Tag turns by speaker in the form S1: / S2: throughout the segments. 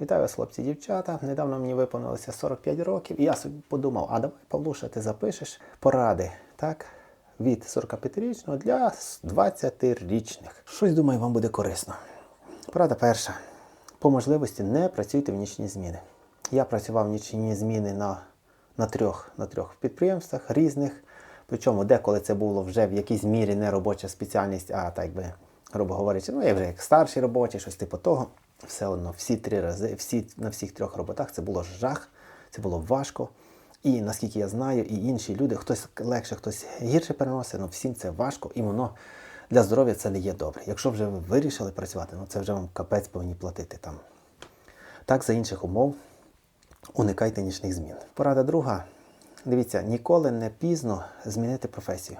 S1: Вітаю вас, хлопці, дівчата. Недавно мені виповнилося 45 років, і я собі подумав: а давай, Павлуша, ти запишеш поради, так? Від 45-річного для 20-річних. Щось думаю, вам буде корисно. Порада перша. По можливості не працюйте в нічні зміни. Я працював в нічні зміни на, на, трьох, на трьох підприємствах різних. Причому деколи це було вже в якійсь мірі не робоча спеціальність, а так би, грубо говорячи, ну я вже як старший робочий, щось типу того. Все одно всі три рази, всі, на всіх трьох роботах це було жах, це було важко. І наскільки я знаю, і інші люди, хтось легше, хтось гірше переносить, але всім це важко, і воно для здоров'я це не є добре. Якщо вже ви вирішили працювати, ну це вже вам капець повинні платити там. Так, за інших умов уникайте нічних змін. Порада друга. Дивіться, ніколи не пізно змінити професію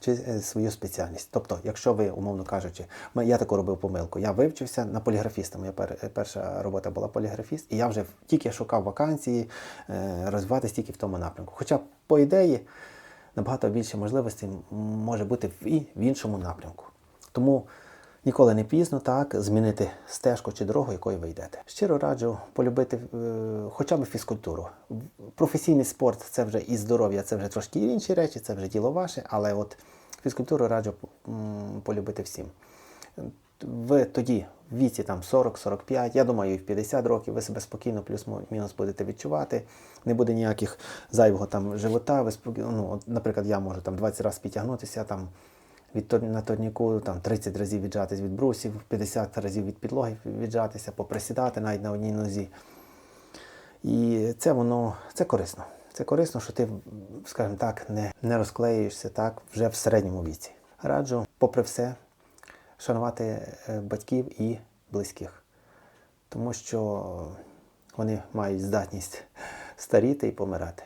S1: чи е, свою спеціальність. Тобто, якщо ви, умовно кажучи, я таку робив помилку, я вивчився на поліграфіста. Моя перша робота була поліграфіст, і я вже тільки шукав вакансії, розвиватися тільки в тому напрямку. Хоча, по ідеї, набагато більше можливостей може бути і в іншому напрямку. Тому ніколи не пізно так змінити стежку чи дорогу, якою ви йдете. Щиро раджу полюбити е, хоча б фізкультуру. Професійний спорт це вже і здоров'я, це вже трошки інші речі, це вже діло ваше, але от фізкультуру раджу м, полюбити всім. Ви тоді в віці там 40-45, я думаю, і в 50 років ви себе спокійно плюс-мінус будете відчувати. Не буде ніяких зайвого там живота. Ви спокійно, ну, наприклад, я можу там 20 разів підтягнутися там, від, на турніку, там 30 разів віджатись від брусів, 50 разів від підлоги віджатися, поприсідати навіть на одній нозі. І це воно це корисно. Це корисно, що ти, скажімо так, не, не розклеюєшся так вже в середньому віці. Раджу, попри все, шанувати е, батьків і близьких, тому що вони мають здатність старіти і помирати.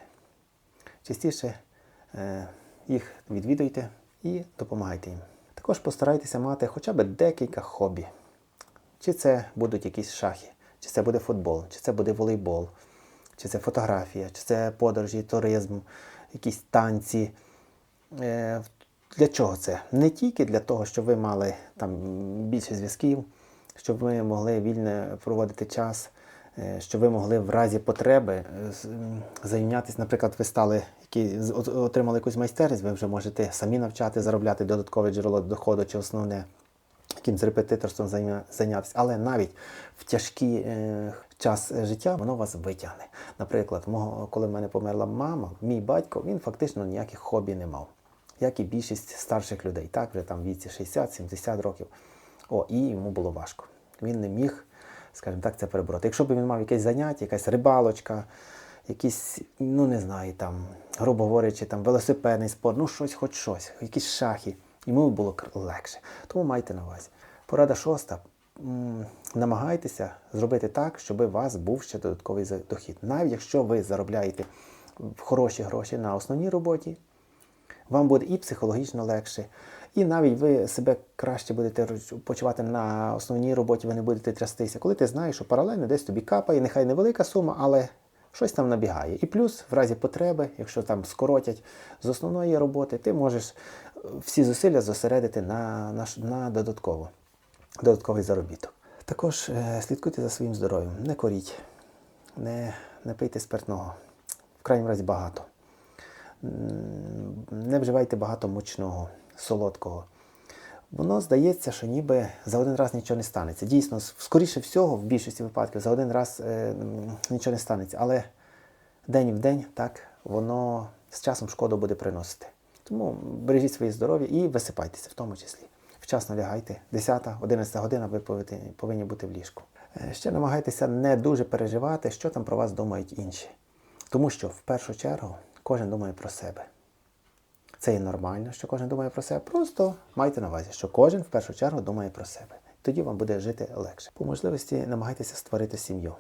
S1: Частіше е, їх відвідуйте і допомагайте їм. Також постарайтеся мати хоча б декілька хобі. Чи це будуть якісь шахи, чи це буде футбол, чи це буде волейбол, чи це фотографія, чи це подорожі, туризм, якісь танці. Е, Для чого це? Не тільки для того, щоб ви мали там більше зв'язків, щоб ви могли вільно проводити час, е, щоб ви могли в разі потреби е, зайнятися, наприклад, ви стали які отримали якусь майстерність, ви вже можете самі навчати, заробляти додаткове джерело доходу чи основне якимсь репетиторством зайнятися, але навіть в тяжкий е, час життя воно вас витягне. Наприклад, мого, коли в мене померла мама, мій батько він фактично ніяких хобі не мав, як і більшість старших людей, так вже там віці 60-70 років. О, і йому було важко. Він не міг, скажімо так, це перебороти. Якщо б він мав якесь заняття, якась рибалочка, якісь, ну не знаю, там, грубо говорячи, там велосипедний спорт, ну щось, хоч щось, якісь шахи. Йому було легше. Тому майте на увазі. Порада шоста. Намагайтеся зробити так, щоб у вас був ще додатковий дохід. Навіть якщо ви заробляєте хороші гроші на основній роботі, вам буде і психологічно легше, і навіть ви себе краще будете почувати на основній роботі, ви не будете трястися. Коли ти знаєш, що паралельно десь тобі капає, нехай невелика сума, але щось там набігає. І плюс, в разі потреби, якщо там скоротять з основної роботи, ти можеш е, всі зусилля зосередити на, на, на додатково, додатковий заробіток. Також е, слідкуйте за своїм здоров'ям, не коріть, не, не пийте спиртного, в крайньому разі багато. Не вживайте багато мучного, солодкого. Воно здається, що ніби за один раз нічого не станеться. Дійсно, скоріше всього, в більшості випадків, за один раз е, нічого не станеться. Але день в день так воно з часом шкоду буде приносити. Тому бережіть своє здоров'я і висипайтеся в тому числі. Вчасно лягайте. 10-11 година ви повинні- бути в ліжку. Е, Ще намагайтеся не дуже переживати, що там про вас думають інші. Тому що в першу чергу кожен думає про себе. Це є нормально, що кожен думає про себе. Просто майте на увазі, що кожен в першу чергу думає про себе. Тоді вам буде жити легше. По можливості намагайтеся створити сім'ю.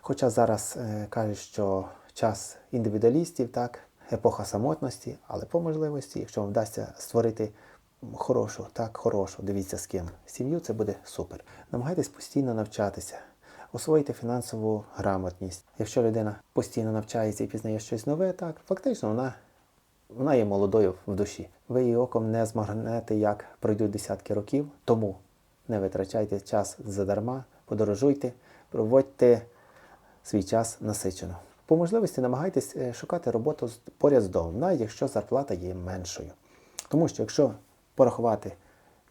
S1: Хоча зараз е, кажуть, що час індивідуалістів, так, епоха самотності, але по можливості, якщо вам вдасться створити хорошу, так, хорошу, дивіться з ким, сім'ю, це буде супер. Намагайтесь постійно навчатися, освоїти фінансову грамотність. Якщо людина постійно навчається і пізнає щось нове, так, фактично вона вона є молодою в душі. Ви її оком не змагнете, як пройдуть десятки років, тому не витрачайте час задарма, подорожуйте, проводьте свій час насичено. По можливості намагайтесь е, шукати роботу поряд з домом, навіть якщо зарплата є меншою. Тому що якщо порахувати,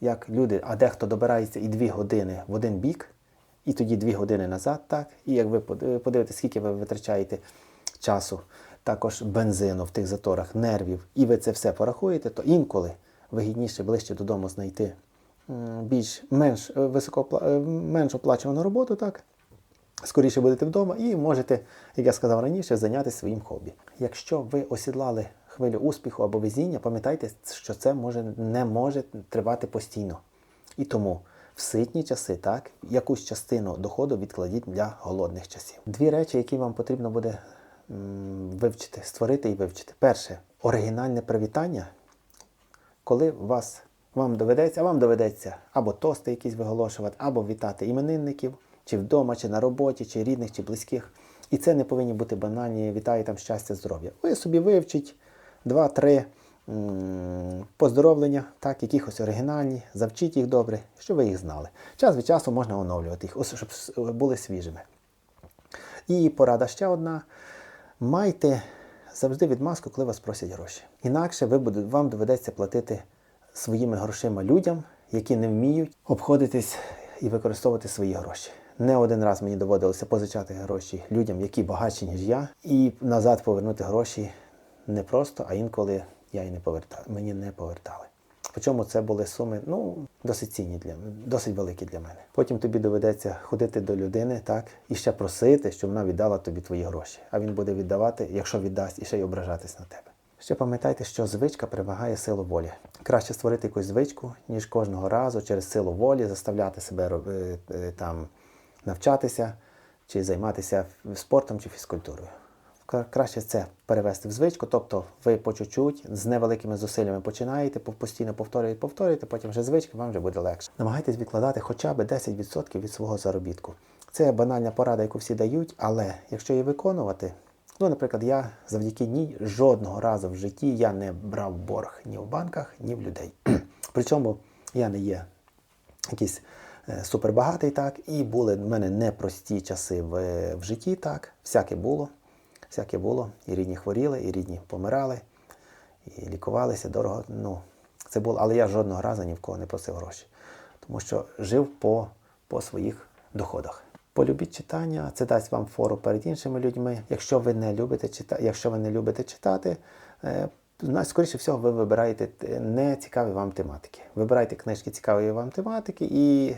S1: як люди, а дехто добирається і дві години в один бік, і тоді дві години назад, так, і як ви под- подивитесь, скільки ви витрачаєте часу, також бензину в тих заторах, нервів, і ви це все порахуєте, то інколи вигідніше ближче додому знайти більш менш е, високопла- е, менш оплачувану роботу, так, скоріше будете вдома і можете, як я сказав раніше, зайнятися своїм хобі. Якщо ви осідлали хвилю успіху або везіння, пам'ятайте, що це може, не може тривати постійно. І тому в ситні часи, так, якусь частину доходу відкладіть для голодних часів. Дві речі, які вам потрібно буде вивчити, створити і вивчити. Перше оригінальне привітання коли вас, вам доведеться, а вам доведеться або тости якісь виголошувати, або вітати іменинників, чи вдома, чи на роботі, чи рідних, чи близьких. І це не повинні бути банальні вітаю там щастя, здоров'я. Ви собі вивчіть два-три поздоровлення, так, якихось оригінальні, завчіть їх добре, щоб ви їх знали. Час від часу можна оновлювати їх, щоб були свіжими. І порада ще одна. Майте завжди відмазку, коли вас просять гроші. Інакше ви буде, вам доведеться платити своїми грошима людям, які не вміють обходитись і використовувати свої гроші. Не один раз мені доводилося позичати гроші людям, які багатші, ніж я, і назад повернути гроші не просто, а інколи я і не повертав, мені не повертали. Причому це були суми ну, досить цінні для досить великі для мене. Потім тобі доведеться ходити до людини так, і ще просити, щоб вона віддала тобі твої гроші. А він буде віддавати, якщо віддасть, і ще й ображатись на тебе. Ще пам'ятайте, що звичка перевагає силу волі. Краще створити якусь звичку, ніж кожного разу через силу волі заставляти себе роби- е, там, навчатися чи займатися спортом чи фізкультурою. Кра- Краще це перевести в звичку, тобто ви по чуть-чуть з невеликими зусиллями починаєте, постійно повторюєте, повторюєте, потім вже звичка, вам вже буде легше. Намагайтесь відкладати хоча б 10% від свого заробітку. Це банальна порада, яку всі дають, але якщо її виконувати, ну, наприклад, я завдяки ній жодного разу в житті я не брав борг ні в банках, ні в людей. Причому я не є якийсь е, супербагатий, так, і були в мене непрості часи в, в житті, так, всяке було. Всяке було. І рідні хворіли, і рідні помирали, і лікувалися дорого. Ну, це було, але я жодного разу ні в кого не просив гроші, тому що жив по, по своїх доходах. Полюбіть читання, це дасть вам фору перед іншими людьми. Якщо ви не любите читати, якщо ви не любите читати, е, скоріше всього, ви вибираєте не цікаві вам тематики. Вибирайте книжки цікавої вам тематики і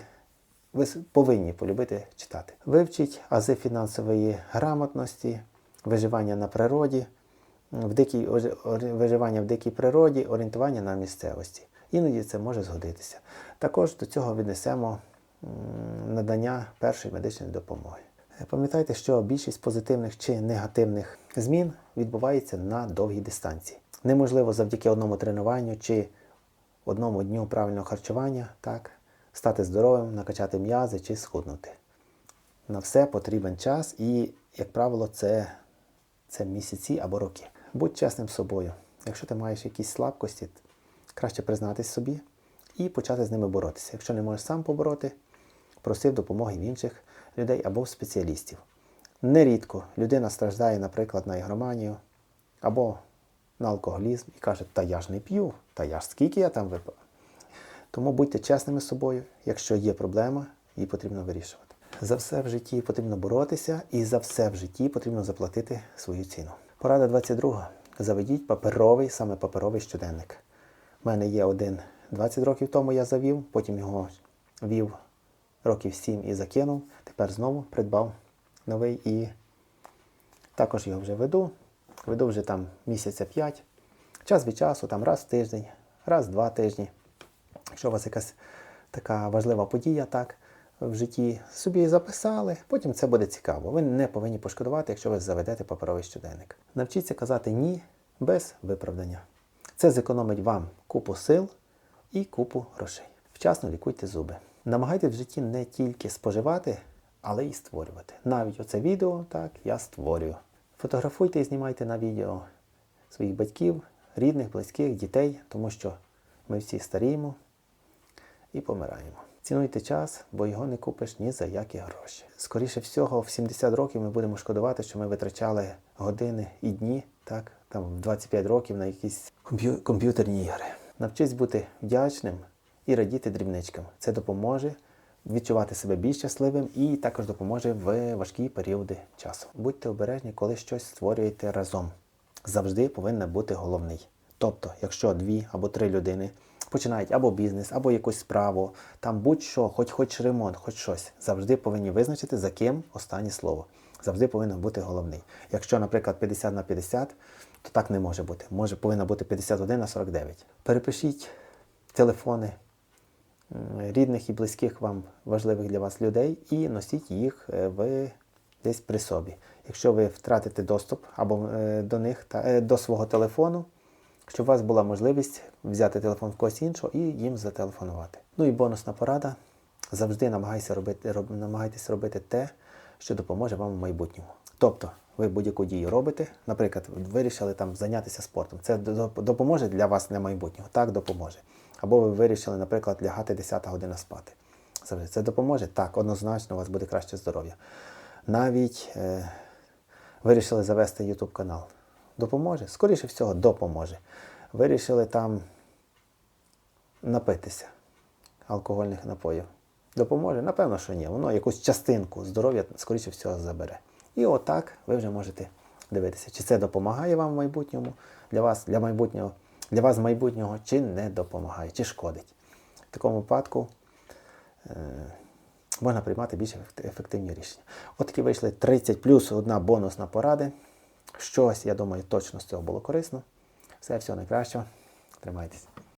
S1: ви повинні полюбити читати. Вивчіть ази фінансової грамотності, виживання на природі, в дикій, виживання в дикій природі, орієнтування на місцевості. Іноді це може згодитися. Також до цього віднесемо надання першої медичної допомоги. Е, Пам'ятайте, що більшість позитивних чи негативних змін відбувається на довгій дистанції. Неможливо завдяки одному тренуванню чи одному дню правильного харчування так, стати здоровим, накачати м'язи чи схуднути. На все потрібен час і, як правило, це, це місяці або роки. Будь чесним з собою. Якщо ти маєш якісь слабкості, краще признатись собі і почати з ними боротися. Якщо не можеш сам побороти, просив допомоги в інших людей або в спеціалістів. Нерідко людина страждає, наприклад, на ігроманію або на алкоголізм і каже, та я ж не п'ю, та я ж скільки я там випив. Тому будьте чесними з собою, якщо є проблема, її потрібно вирішувати. За все в житті потрібно боротися, і за все в житті потрібно заплатити свою ціну. Порада 22. Заведіть паперовий, саме паперовий щоденник. У мене є один 20 років тому я завів, потім його вів років 7 і закинув. Тепер знову придбав новий і також його вже веду. Веду вже там місяця 5. Час від часу, там раз в тиждень, раз в два тижні. Якщо у вас якась така важлива подія, так, в житті собі записали, потім це буде цікаво. Ви не повинні пошкодувати, якщо ви заведете паперовий щоденник. Навчіться казати ні без виправдання. Це зекономить вам купу сил і купу грошей. Вчасно лікуйте зуби. Намагайтесь в житті не тільки споживати, але й створювати. Навіть оце відео так я створюю. Фотографуйте і знімайте на відео своїх батьків, рідних, близьких, дітей, тому що ми всі старіємо і помираємо. Цінуйте час, бо його не купиш ні за які гроші. Скоріше всього, в 70 років ми будемо шкодувати, що ми витрачали години і дні, так, там в 25 років на якісь комп'ю- комп'ютерні ігри. Навчись бути вдячним і радіти дрібничкам. Це допоможе відчувати себе більш щасливим і також допоможе в важкі періоди часу. Будьте обережні, коли щось створюєте разом. Завжди повинен бути головний. Тобто, якщо дві або три людини починають або бізнес, або якусь справу, там будь-що, хоч хоч ремонт, хоч щось, завжди повинні визначити, за ким останнє слово. Завжди повинен бути головний. Якщо, наприклад, 50 на 50, то так не може бути. Може повинно бути 51 на 49. Перепишіть телефони рідних і близьких вам важливих для вас людей і носіть їх е, в десь при собі. Якщо ви втратите доступ або е, до них та е, до свого телефону, щоб у вас була можливість взяти телефон в когось іншого і їм зателефонувати. Ну і бонусна порада. Завжди намагайся робити, роб, намагайтесь робити те, що допоможе вам в майбутньому. Тобто, ви будь-яку дію робите, наприклад, вирішили там зайнятися спортом. Це допоможе для вас для майбутнього. Так, допоможе. Або ви вирішили, наприклад, лягати 10 година спати. Завжди це допоможе? Так, однозначно у вас буде краще здоров'я. Навіть е, вирішили завести YouTube канал. Допоможе? Скоріше всього, допоможе. Вирішили там напитися алкогольних напоїв. Допоможе? Напевно, що ні. Воно якусь частинку здоров'я, скоріше всього, забере. І отак ви вже можете дивитися, чи це допомагає вам в майбутньому, для вас, для майбутнього, для вас майбутнього, чи не допомагає, чи шкодить. В такому випадку е, можна приймати більш ефективні рішення. От такі вийшли 30 плюс одна бонусна поради. Щось, я думаю, точно з цього було корисно. Все, всього найкращого. Тримайтесь.